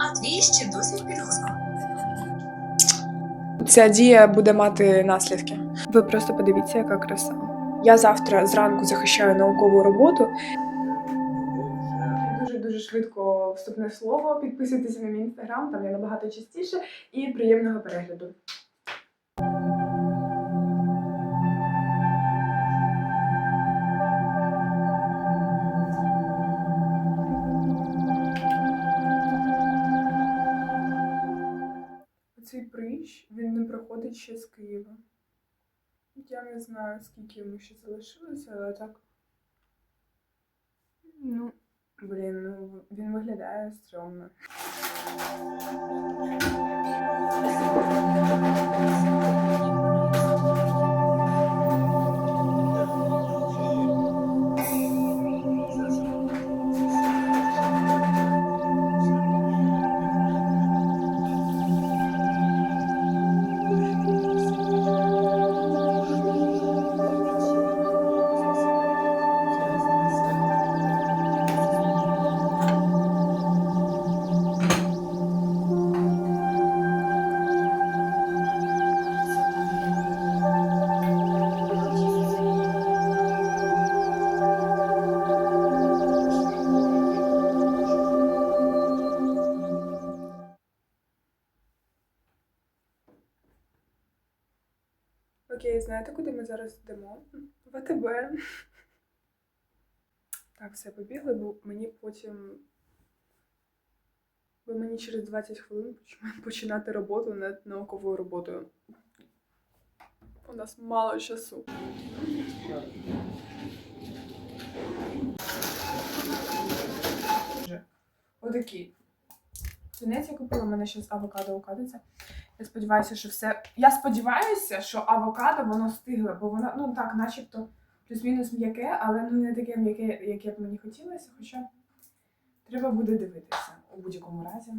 А твій ще досі в. Ця дія буде мати наслідки. Ви просто подивіться, яка краса. Я завтра зранку захищаю наукову роботу. Дуже дуже швидко вступне слово. Підписуйтесь на мій інстаграм, там я набагато частіше і приємного перегляду. Не ще з Києва. Я не знаю, скільки йому ще залишилося, але так. Ну, блін, ну він виглядає стрьомно. Знаєте, куди ми зараз йдемо? В АТБ. Так, все, побігли, бо мені потім. Бо мені через 20 хвилин починати роботу над науковою роботою. У нас мало часу. Отакий. Тунець я купила, у мене ще з авокадо укатиться. Я сподіваюся, що все. Я сподіваюся, що авокадо воно стигле, бо воно, ну так, начебто плюс-мінус м'яке, але ну не таке м'яке, яке б мені хотілося, хоча треба буде дивитися у будь-якому разі.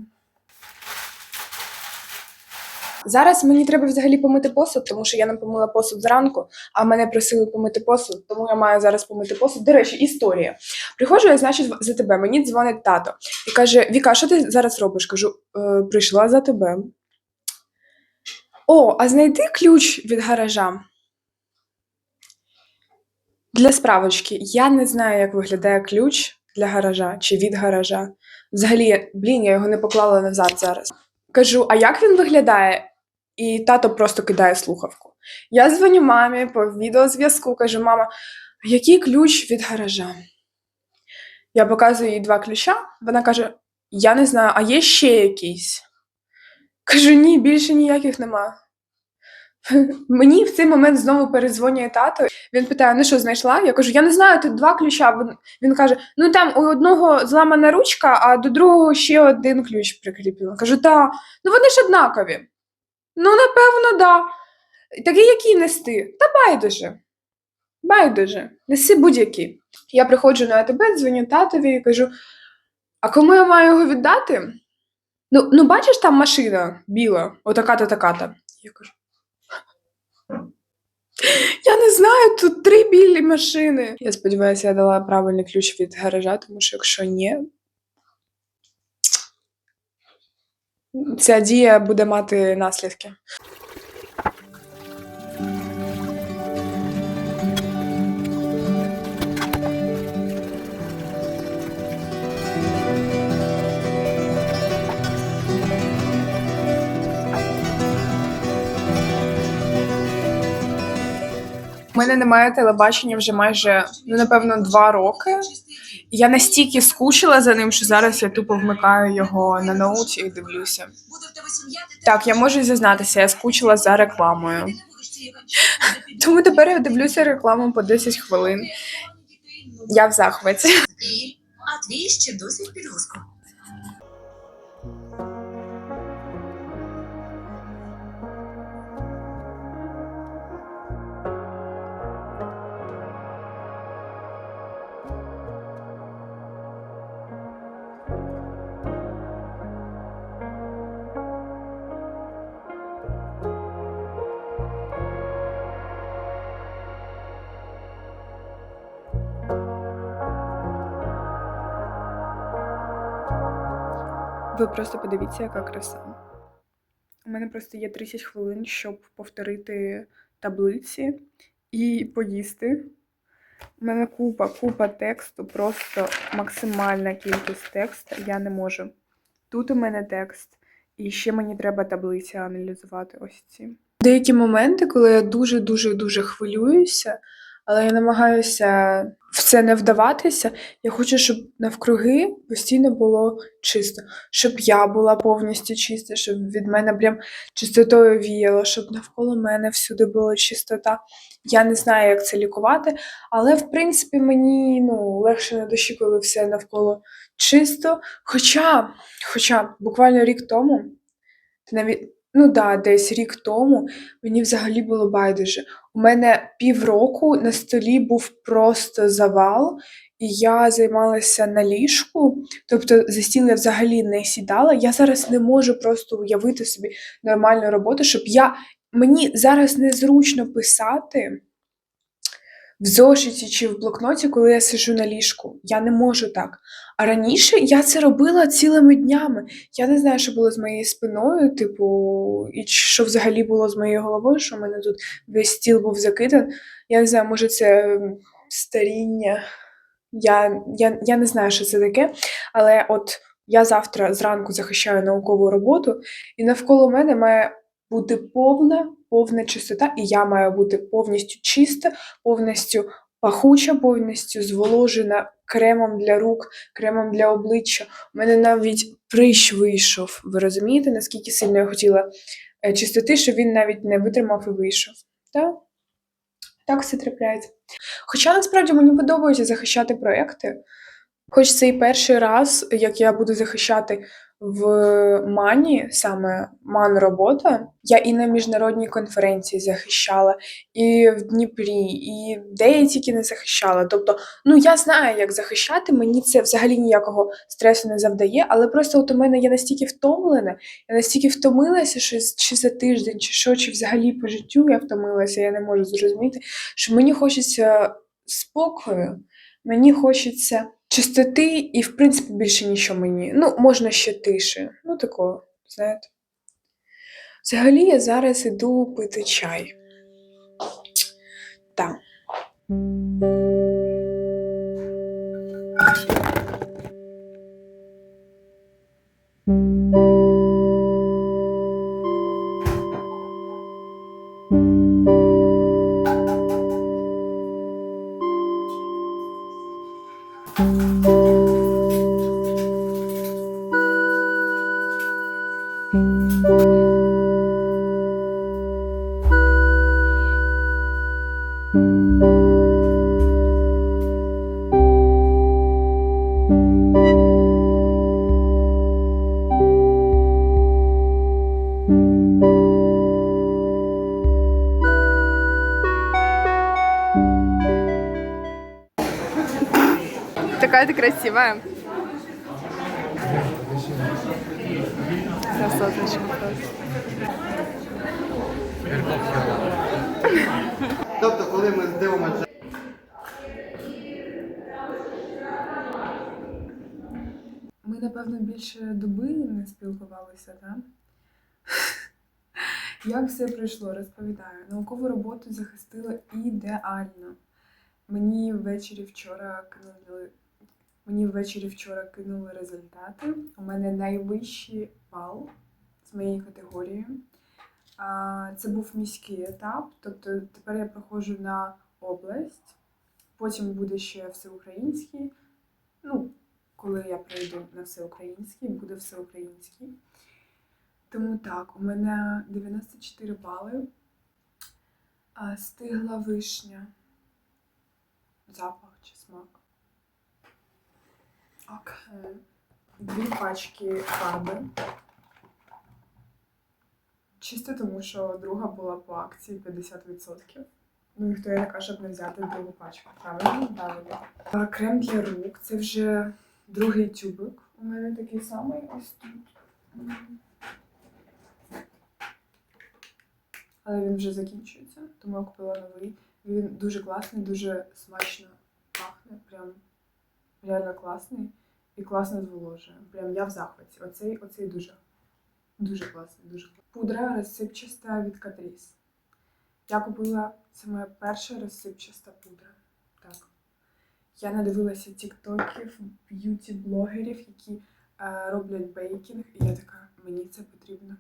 Зараз мені треба взагалі помити посуд, тому що я не помила посуд зранку, а мене просили помити посуд, тому я маю зараз помити посуд. До речі, історія. Приходжу я, значить, за тебе. Мені дзвонить тато і каже: Віка, що ти зараз робиш? Кажу, «Е, прийшла за тебе. О, а знайди ключ від гаража. Для справочки, я не знаю, як виглядає ключ для гаража чи від гаража. Взагалі, блін, я його не поклала назад зараз. Кажу, а як він виглядає? І тато просто кидає слухавку. Я дзвоню мамі по відеозв'язку, кажу, мама, який ключ від гаража? Я показую їй два ключа. Вона каже: Я не знаю, а є ще якийсь? Кажу, ні, більше ніяких нема. Мені в цей момент знову перезвонює тато. Він питає: ну що, знайшла? Я кажу, я не знаю, тут два ключа. Він- каже: ну там у одного зламана ручка, а до другого ще один ключ прикріпила. Кажу, та, ну вони ж однакові. Ну, напевно, да. Такі, які нести? Та байдуже. Байдуже. Неси будь-які. Я приходжу на АТБ, дзвоню татові і кажу: а кому я маю його віддати? Ну, ну бачиш, там машина біла, отака-то така-то. Я кажу. Я не знаю, тут три білі машини. Я сподіваюся, я дала правильний ключ від гаража, тому що якщо ні. Ця дія буде мати наслідки. У мене немає телебачення вже майже, ну, напевно, два роки. Я настільки скучила за ним, що зараз я тупо вмикаю його на ноут і дивлюся. Так, я можу зізнатися, я скучила за рекламою. Тому тепер я дивлюся рекламу по 10 хвилин. Я в захваті. А твій ще досі в підгузку. Ви просто подивіться, яка краса. У мене просто є 30 хвилин, щоб повторити таблиці і поїсти. У мене купа, купа тексту, просто максимальна кількість тексту. Я не можу. Тут у мене текст, і ще мені треба таблиці аналізувати ось ці. Деякі моменти, коли я дуже дуже дуже хвилююся, але я намагаюся в це не вдаватися. Я хочу, щоб навкруги постійно було чисто, щоб я була повністю чиста, щоб від мене прям чистотою віяло, щоб навколо мене всюди була чистота. Я не знаю, як це лікувати, але в принципі мені ну, легше на душі, коли все навколо чисто. Хоча, хоча буквально рік тому, навіть, ну да, десь рік тому, мені взагалі було байдуже. Мене півроку на столі був просто завал, і я займалася на ліжку, тобто за стіл я взагалі не сідала. Я зараз не можу просто уявити собі нормальну роботу, щоб я. Мені зараз незручно писати в зошиті чи в блокноті, коли я сижу на ліжку. Я не можу так. А раніше я це робила цілими днями. Я не знаю, що було з моєю спиною, типу, і що взагалі було з моєю головою, що в мене тут весь стіл був закидан. Я не знаю, може, це старіння. Я, я, я не знаю, що це таке, але от я завтра зранку захищаю наукову роботу, і навколо мене має бути повна, повна чистота, і я маю бути повністю чиста, повністю пахуча, повністю зволожена кремом для рук, кремом для обличчя. У мене навіть прищ вийшов. Ви розумієте, наскільки сильно я хотіла е, чистоти, що він навіть не витримав і вийшов. Так? Так все трапляється. Хоча насправді мені подобається захищати проекти. Хоч це і перший раз, як я буду захищати в Мані, саме Ман робота, я і на міжнародній конференції захищала, і в Дніпрі, і де я тільки не захищала. Тобто, ну я знаю, як захищати, мені це взагалі ніякого стресу не завдає, але просто от у мене я настільки втомлена, я настільки втомилася, що чи за тиждень, чи що, чи взагалі по життю я втомилася, я не можу зрозуміти, що мені хочеться спокою, мені хочеться чистоти, і, в принципі, більше нічого мені. Ну, можна ще тише. Ну, такого, знаєте. Взагалі, я зараз іду пити чай. Так. Такая ты красивая. Красоточка. Тобто, коли ми дивимося Ми, напевно, більше доби не спілкувалися, так? Як все пройшло, розповідаю. Наукову роботу захистила ідеально. Мені ввечері вчора кинули. Мені ввечері вчора кинули результати. У мене найвищий бал з моєї категорії. Це був міський етап, тобто тепер я проходжу на область, потім буде ще всеукраїнський. Ну, коли я прийду на всеукраїнський, буде всеукраїнський. Тому так, у мене 94 бали. Стигла вишня. Запах чи смак. Окей. Дві пачки фарби. Чисто тому, що друга була по акції 50%. Ну, ніхто я така, щоб не взяти другу пачку. Правильно? Правильно. Крем для рук. Це вже другий тюбик. У мене такий самий ось тут. Але він вже закінчується, тому я купила новий. Він дуже класний, дуже смачно пахне. Прям реально класний. І класно зволожує. Прям я в захваті. Оцей, оцей дуже, дуже класний, дуже класний. Пудра розсипчаста від Catrice. Я купила це моя перша розсипчаста пудра. Так. Я надивилася тіктоків, б'юті-блогерів, які е, роблять бейкінг, і я така, мені це потрібно.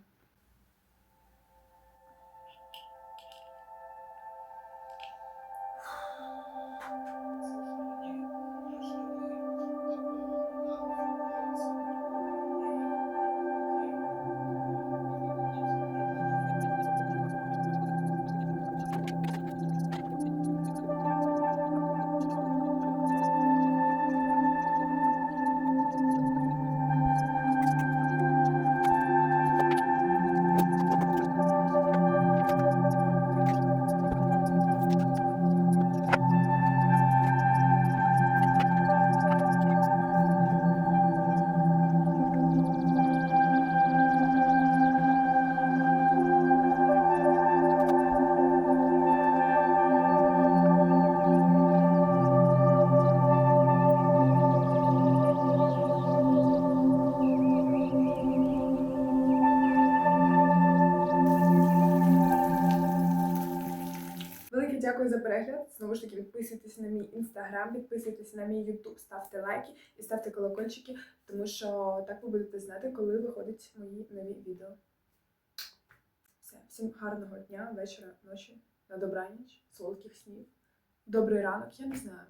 Знову ж таки, підписуйтесь на мій інстаграм, підписуйтесь на мій ютуб, ставте лайки і ставте колокольчики, тому що так ви будете знати, коли виходять мої нові відео. Все, всім гарного дня, вечора, ночі, на добраніч, солодких снів. Добрий ранок, я не знаю.